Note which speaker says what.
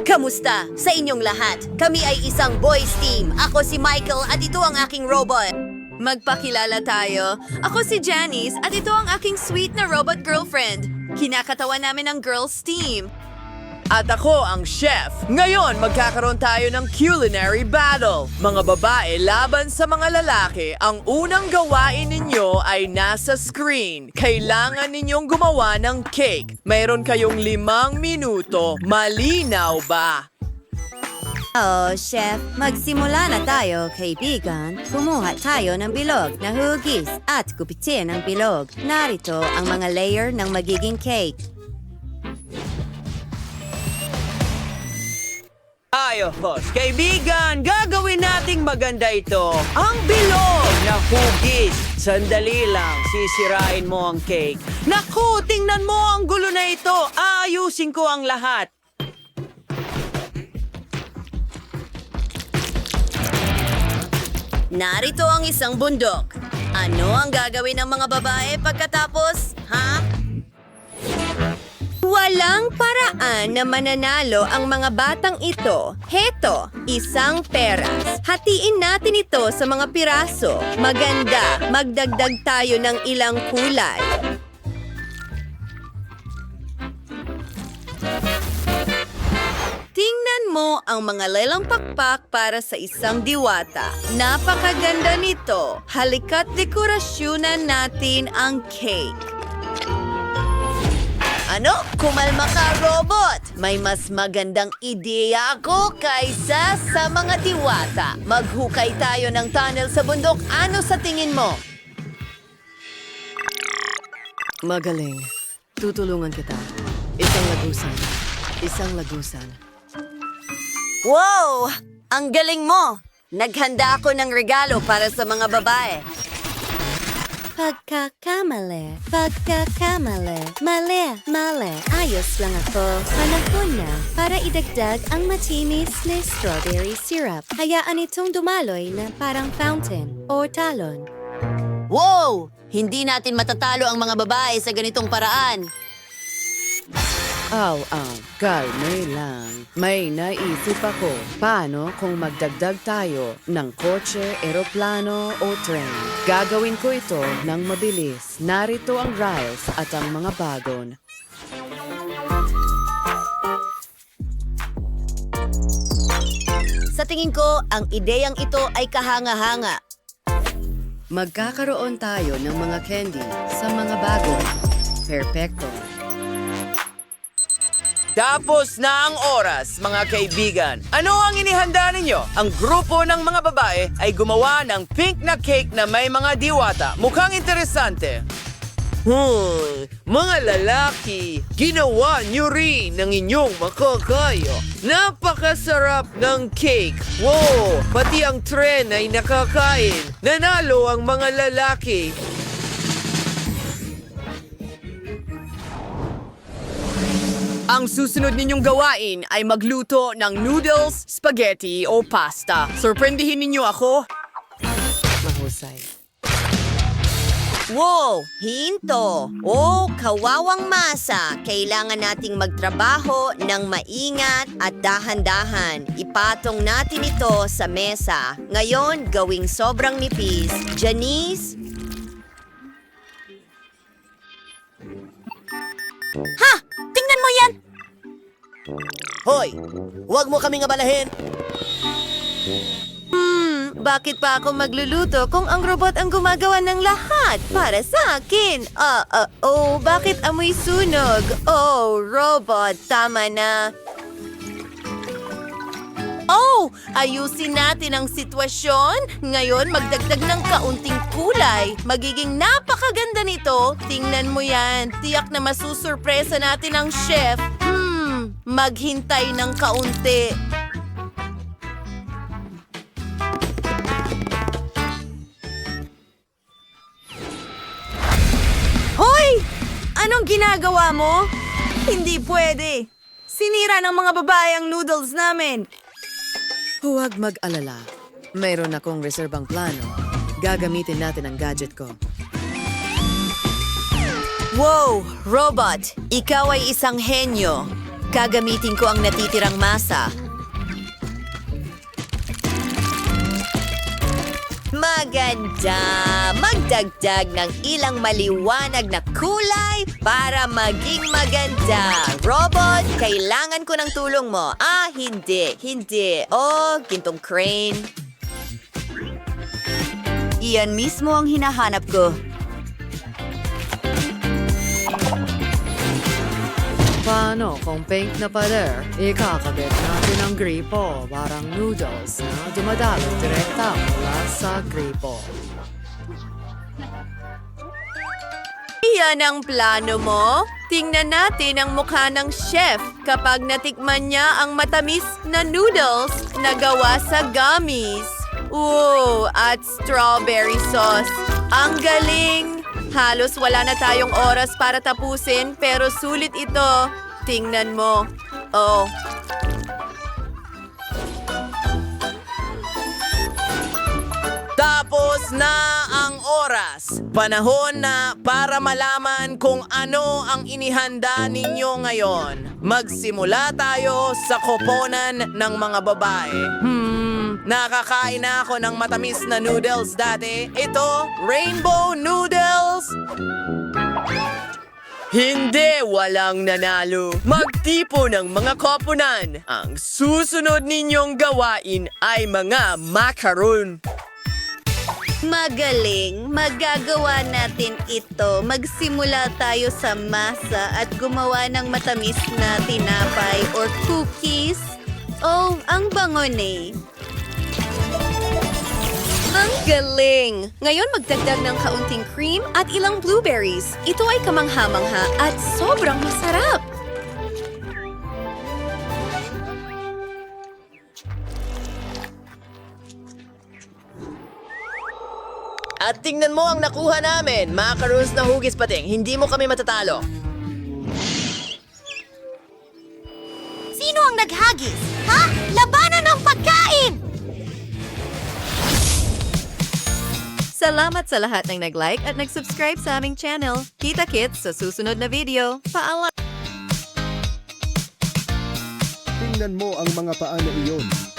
Speaker 1: Kamusta sa inyong lahat? Kami ay isang boys team. Ako si Michael at ito ang aking robot. Magpakilala tayo. Ako si Janice at ito ang aking sweet na robot girlfriend. Kinakatawan namin ang girls team.
Speaker 2: At ako ang chef. Ngayon, magkakaroon tayo ng culinary battle. Mga babae laban sa mga lalaki. Ang unang gawain ninyo ay nasa screen. Kailangan ninyong gumawa ng cake. Mayroon kayong limang minuto. Malinaw ba?
Speaker 1: Oh, chef, magsimula na tayo, kaibigan. Kumuha tayo ng bilog na hugis at gupitin ang bilog. Narito ang mga layer ng magiging cake.
Speaker 2: Ayos, kaibigan, gagawin nating maganda ito. Ang bilog na hugis. Sandali lang, sisirain mo ang cake. Naku, tingnan mo ang gulo na ito. Ayusin ko ang lahat.
Speaker 1: Narito ang isang bundok. Ano ang gagawin ng mga babae pagkatapos, ha? Walang paraan na mananalo ang mga batang ito. Heto, isang peras. Hatiin natin ito sa mga piraso. Maganda, magdagdag tayo ng ilang kulay. Tingnan mo ang mga lelang pakpak para sa isang diwata. Napakaganda nito. Halika't dekorasyonan natin ang cake. Ano? Kumalma ka, robot! May mas magandang ideya ako kaysa sa mga diwata. Maghukay tayo ng tunnel sa bundok. Ano sa tingin mo?
Speaker 3: Magaling. Tutulungan kita. Isang lagusan. Isang lagusan.
Speaker 1: Wow! Ang galing mo! Naghanda ako ng regalo para sa mga babae. Pagkakamali, pagkakamali, mali, mali. Ayos lang ako. Panahon na para idagdag ang matinis na strawberry syrup. Hayaan itong dumaloy na parang fountain o talon. Wow! Hindi natin matatalo ang mga babae sa ganitong paraan.
Speaker 3: Aw, aw, kalme lang. May naisip ako. Paano kung magdagdag tayo ng kotse, eroplano o tren? Gagawin ko ito ng mabilis. Narito ang rails at ang mga bagon.
Speaker 1: Sa tingin ko, ang ideyang ito ay kahanga-hanga.
Speaker 3: Magkakaroon tayo ng mga candy sa mga bagon. Perpekto.
Speaker 2: Tapos na ang oras, mga kaibigan. Ano ang inihanda ninyo? Ang grupo ng mga babae ay gumawa ng pink na cake na may mga diwata. Mukhang interesante. Hmm, mga lalaki, ginawa niyo rin ng inyong makakaya. Napakasarap ng cake. Wow, pati ang tren ay nakakain. Nanalo ang mga lalaki. Ang susunod ninyong gawain ay magluto ng noodles, spaghetti o pasta. Sorprendihin ninyo ako.
Speaker 3: Mahusay.
Speaker 1: Wow! Hinto! Oh, kawawang masa! Kailangan nating magtrabaho ng maingat at dahan-dahan. Ipatong natin ito sa mesa. Ngayon, gawing sobrang nipis. Janice? Ha!
Speaker 2: Hoy, huwag mo kaming abalahin.
Speaker 1: Hmm, bakit pa ako magluluto kung ang robot ang gumagawa ng lahat para sa akin? Ah, ah, oh, bakit amoy sunog? Oh, robot, tama na. Oh, ayusin natin ang sitwasyon. Ngayon, magdagdag ng kaunting kulay. Magiging napakaganda nito. Tingnan mo yan. Tiyak na masusurpresa natin ang chef. Maghintay ng kaunti. Hoy! Anong ginagawa mo? Hindi pwede. Sinira ng mga babae ang noodles namin.
Speaker 3: Huwag mag-alala. Mayroon akong reserbang plano. Gagamitin natin ang gadget ko.
Speaker 1: Wow, robot! Ikaw ay isang henyo. Gagamitin ko ang natitirang masa. Maganda! Magdagdag ng ilang maliwanag na kulay para maging maganda. Robot, kailangan ko ng tulong mo. Ah, hindi. Hindi. Oh, gintong crane. Iyan mismo ang hinahanap ko.
Speaker 3: Paano kung pink na pader? Ikakabit natin ang gripo, parang noodles na dumadalo direkta mula sa gripo.
Speaker 1: Iyan ang plano mo? Tingnan natin ang mukha ng chef kapag natikman niya ang matamis na noodles na gawa sa gummies. Ooh, at strawberry sauce. Ang galing! Halos wala na tayong oras para tapusin pero sulit ito. Tingnan mo. Oh,
Speaker 2: Tapos na ang oras. Panahon na para malaman kung ano ang inihanda ninyo ngayon. Magsimula tayo sa koponan ng mga babae. Hmm, nakakain na ako ng matamis na noodles dati. Ito, rainbow noodles. Hindi walang nanalo. Magtipo ng mga koponan. Ang susunod ninyong gawain ay mga macaron.
Speaker 1: Magaling! Magagawa natin ito. Magsimula tayo sa masa at gumawa ng matamis na tinapay or cookies. Oh, ang bango eh. Galing! Ngayon magdagdag ng kaunting cream at ilang blueberries. Ito ay kamangha-mangha at sobrang masarap.
Speaker 2: At tingnan mo ang nakuha namin, macaroons na hugis pating. Hindi mo kami matatalo.
Speaker 1: Salamat sa lahat ng nag-like at nag-subscribe sa aming channel. Kita-kits sa susunod na video. Paalam!
Speaker 4: Tingnan mo ang mga paa na iyon.